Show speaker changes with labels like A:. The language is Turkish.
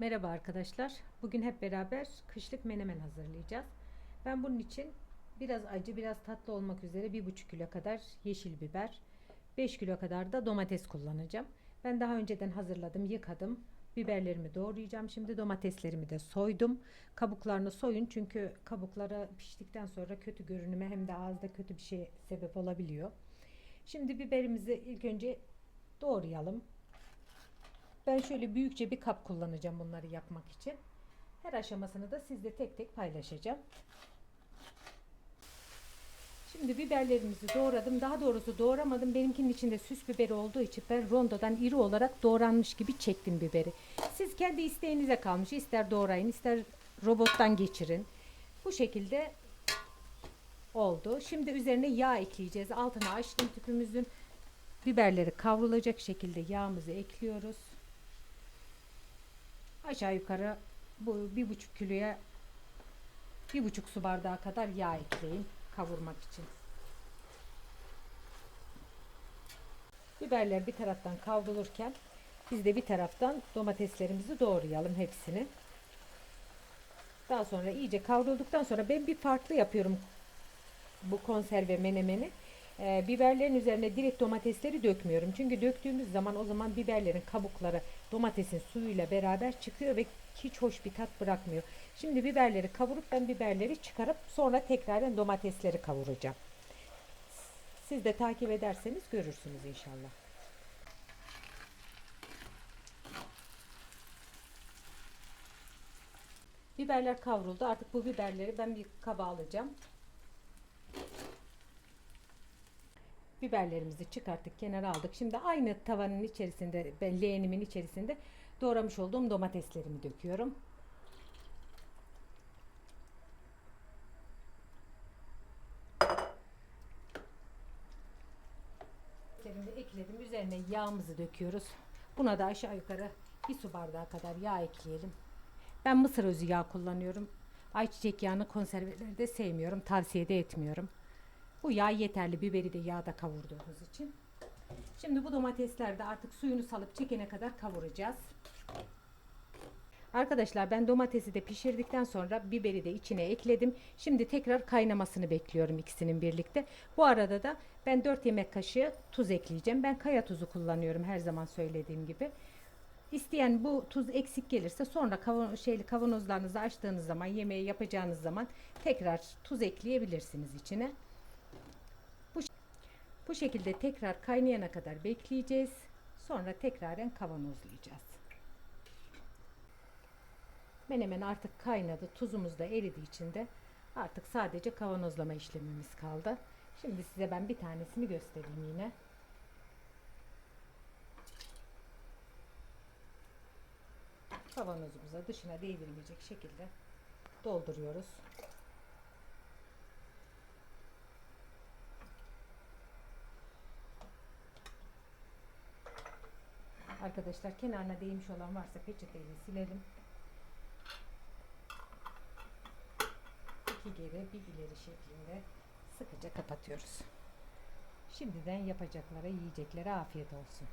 A: Merhaba arkadaşlar. Bugün hep beraber kışlık menemen hazırlayacağız. Ben bunun için biraz acı, biraz tatlı olmak üzere 1,5 kilo kadar yeşil biber, 5 kilo kadar da domates kullanacağım. Ben daha önceden hazırladım, yıkadım. Biberlerimi doğrayacağım. Şimdi domateslerimi de soydum. Kabuklarını soyun çünkü kabukları piştikten sonra kötü görünüme hem de ağızda kötü bir şey sebep olabiliyor. Şimdi biberimizi ilk önce doğrayalım. Ben şöyle büyükçe bir kap kullanacağım bunları yapmak için. Her aşamasını da sizle tek tek paylaşacağım. Şimdi biberlerimizi doğradım. Daha doğrusu doğramadım. Benimkinin içinde süs biberi olduğu için ben rondodan iri olarak doğranmış gibi çektim biberi. Siz kendi isteğinize kalmış. İster doğrayın, ister robottan geçirin. Bu şekilde oldu. Şimdi üzerine yağ ekleyeceğiz. Altına açtım tüpümüzün. Biberleri kavrulacak şekilde yağımızı ekliyoruz. Aşağı yukarı bu bir buçuk kiloya bir buçuk su bardağı kadar yağ ekleyin kavurmak için. Biberler bir taraftan kavrulurken biz de bir taraftan domateslerimizi doğrayalım hepsini. Daha sonra iyice kavrulduktan sonra ben bir farklı yapıyorum bu konserve menemeni. Ee, biberlerin üzerine direkt domatesleri dökmüyorum. Çünkü döktüğümüz zaman o zaman biberlerin kabukları domatesin suyuyla beraber çıkıyor ve hiç hoş bir tat bırakmıyor. Şimdi biberleri kavurup ben biberleri çıkarıp sonra tekrardan domatesleri kavuracağım. Siz de takip ederseniz görürsünüz inşallah. Biberler kavruldu. Artık bu biberleri ben bir kaba alacağım. Biberlerimizi çıkarttık, kenara aldık. Şimdi aynı tavanın içerisinde, leğenimin içerisinde doğramış olduğum domateslerimi döküyorum. Domateslerimi ekledim. Üzerine yağımızı döküyoruz. Buna da aşağı yukarı bir su bardağı kadar yağ ekleyelim. Ben mısır özü yağ kullanıyorum. Ayçiçek yağını konservelerde sevmiyorum. Tavsiye de etmiyorum. Bu yağ yeterli. Biberi de yağda kavurduğumuz için. Şimdi bu domatesler de artık suyunu salıp çekene kadar kavuracağız. Arkadaşlar ben domatesi de pişirdikten sonra biberi de içine ekledim. Şimdi tekrar kaynamasını bekliyorum ikisinin birlikte. Bu arada da ben 4 yemek kaşığı tuz ekleyeceğim. Ben kaya tuzu kullanıyorum her zaman söylediğim gibi. İsteyen bu tuz eksik gelirse sonra kavun, şeyli kavanozlarınızı açtığınız zaman yemeği yapacağınız zaman tekrar tuz ekleyebilirsiniz içine. Bu, şekilde tekrar kaynayana kadar bekleyeceğiz. Sonra tekraren kavanozlayacağız. Menemen artık kaynadı. Tuzumuz da eridiği için de artık sadece kavanozlama işlemimiz kaldı. Şimdi size ben bir tanesini göstereyim yine. kavanozumuza dışına değdirmeyecek şekilde dolduruyoruz. Arkadaşlar kenarına değmiş olan varsa peçeteyle silelim. İki geri bir ileri şeklinde sıkıca kapatıyoruz. Şimdiden yapacaklara yiyeceklere afiyet olsun.